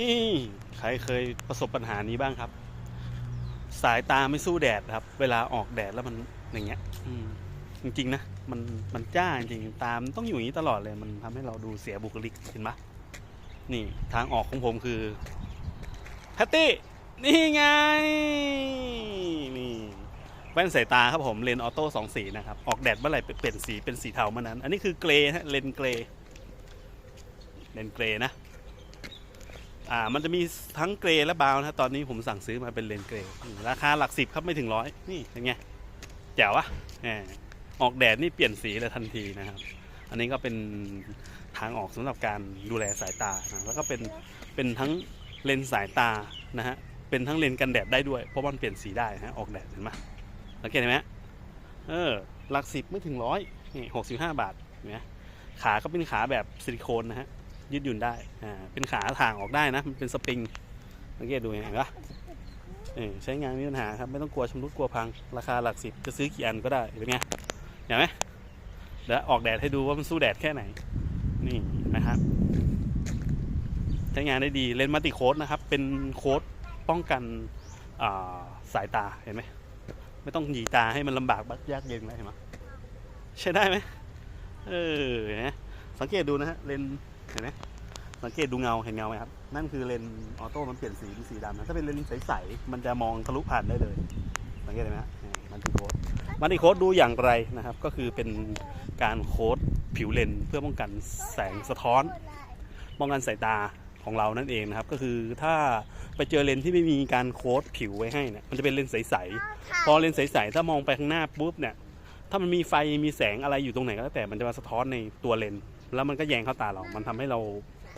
นี่ใครเคยประสบปัญหานี้บ้างครับ สายตาไม่สู้แดดครับ เวลาออกแดดแล้วมันอย่างเงี้ย อืมจริงๆนะมันมันจ้าจริงตามต้องอยู่อย่างนี้ตลอดเลยมันทำให้เราดูเสียบุคลิกเห็นปะนี่ทางออกของผมคือแพตตี้นี่ไงนี่แว่นสายตาครับผมเลนออโต้สองสีนะครับ ออกแดดเมื่อไหร่เปลี่ยนสีเป็นสีเทาเมื่อนั้น อันนี้คือเกรย์ฮะเลนเกรย์เลนเกรย์นะ อ่ามันจะมีทั้งเกรย์และบราวน์นะตอนนี้ผมสั่งซื้อมาเป็นเลนเกรย์ราคาหลักสิบครับไม่ถึงร้อยนี่เป็นไงแจ๋ววะออกแดดนี่เปลี่ยนสีเลยทันทีนะครับ อันนี้ก็เป็นทางออกสำหรับการดูแลสายตานะแล้วก็เป็นเป็นทั้งเลนสายตานะฮะเป็นทั้งเลนกันแดดได้ด้วยเพราะมันเปลี่ยนสีได้นะฮะออกแดดเห็นไหมสังเกตเห็นไหมเออหลักสิบไม่ถึงร้อยนี่หกสิบห้าบาทเห็นไหมขาก็เป็นขาแบบซิลิโคนนะฮะ ยืดหยุ่นได้ อ่า เป็นขาทางออกได้นะ มันเป็นสปริง สังเกตดูเห็นปะเออใช้งานไม่มีปัญหาครับ ไม่ต้องกลัวชำรุดกลัวพัง ราคาหลักสิบจะซื้อกี่อันก็ได้ เป็นไงเห็นไหมเดี๋ยวออกแดดให้ดูว่ามันสู้แดดแค่ไหน นี่นะครับ ใช้งานได้ดีเลนส์มัลติโค้ดนะครับ เป็นโค้ดป้องกันาสายตา เห็นไหม ไม่ต้องหยีตาให้มันลำบากบักยากเย็นแล้วเห็นไหมใช้ได้ไหมเออนไหมสังเกตดูนะฮะเลนส์ เห็นไหมสังเกตดูเงาเห็นเงาไหมครับ นั่นคือเลนส์ออโต้มันเปลี่ยนสีเป็นสีดำนะถ้าเป็นเลนส์ใสๆมันจะมองทะลุผ่านได้เลย สังเกตเห็นไหมฮะนี่มันติโค้ดมันติโค้ดดูอย่างไรนะครับ ก็คือเป็นการโค้ดผิวเลนส์เพื่อป้องกันแสงสะท้อนป้องกันสายตาของเรานั่นเองนะครับ ก็คือถ้าไปเจอเลนส์ที่ไม่มีการโค้ดผิวไว้ให้เนี่ยมันจะเป็นเลนส์ใสๆพอเลนส์ใสๆถ้ามองไปข้างหน้าปุ๊บเนี่ยถ้ามันมีไฟมีแสงอะไรอยู่ตรงไหนก็แล้วแต่มันจะมาสะท้อนในตัวเลนส์ แล้วมันก็แยงเข้าตาเรา มันทำให้เรา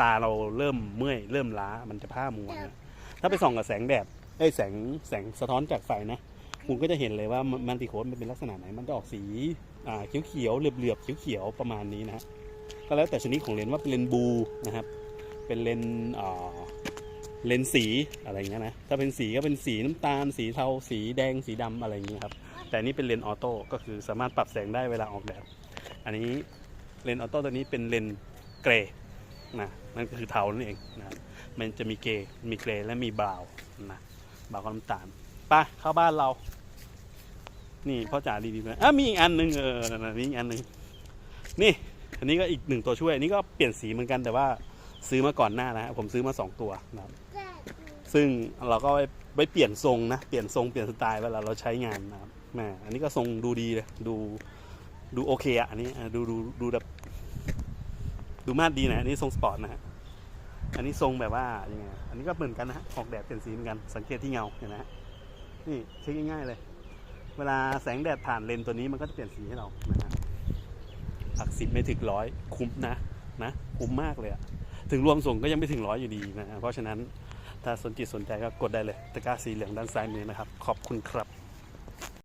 ตาเราเริ่มเมื่อยเริ่มล้ามันจะผ้ามัวนะถ้าไปส่องกับแสงแดดไอ้ยแสงแสงสะท้อนจากไฟนะคุณก็จะเห็นเลยว่ามันติโคดมันเป็นลักษณะไหน มันจะออกสีอ่าเขียวเขียวๆเหลือบเหลือบเขียวเขียวๆประมาณนี้นะฮะก็แล้วแต่ชนิดของเลนส์ว่าเป็นเลนส์บลูนะครับ เป็นเลนส์อ่าเลนส์สีอะไรอย่างเงี้ยนะ ถ้าเป็นสีก็เป็นสีน้ำตาล สีเทา สีแดง สีดำอะไรอย่างเงี้ยครับ แต่อันนี่เป็นเลนส์ออโต้ ก็คือสามารถปรับแสงได้เวลาออกแดด อันนี้ เลนส์ออโต้ตัวนี้เป็นเลนส์เกรย์นะนั่นก็คือเทานั่นเองนะมันจะมีเกย์มีเกรย์และมีบราวน์นะบราวน์ก็น้ำตาลไปเข้าบ้านเรา นี่พ่อจ๋าดีๆนะอะมีอีกอันหนึ่งเออนั่นๆนี่อีกอันหนึ่งนี่อันนี้ก็อีกหนึ่งตัวช่วยอันนี้ก็เปลี่ยนสีเหมือนกันแต่ว่าซื้อมาก่อนหน้านะผมซื้อมาสองตัวนะครับซึ่งเราก็ไว้ไว้เปลี่ยนทรงนะ เปลี่ยนทรงเปลี่ยนสไตล์เวลาเราใช้งานนะครับแหมอันนี้ก็ทรงดูดีเลยดู ดูโอเคอะอันนี้อ่ดูดูดูแบบดูมาดดีนะอันนี้ทรงสปอร์ตนะฮะอันนี้ทรงแบบว่ายังไงอันนี้ก็เหมือนกันนะฮะออกแดดเปลี่ยนสีเหมือนกันสังเกตที่เงาเห็นไหมฮะนี่เช็คง่ายๆเลย เวลาแสงแดดผ่านเลนส์ตัวนี้มันก็จะเปลี่ยนสีให้เรานะฮะหลักสิบไม่ถึงร้อยคุ้มนะนะคุ้มมากเลยอะถึงรวมส่งก็ยังไม่ถึงร้อยอยู่ดีนะฮะเพราะฉะนั้นถ้าสนจิตสนใจก็กดได้เลยตะกร้าสีเหลืองด้านซ้ายมือนะครับ ขอบคุณครับ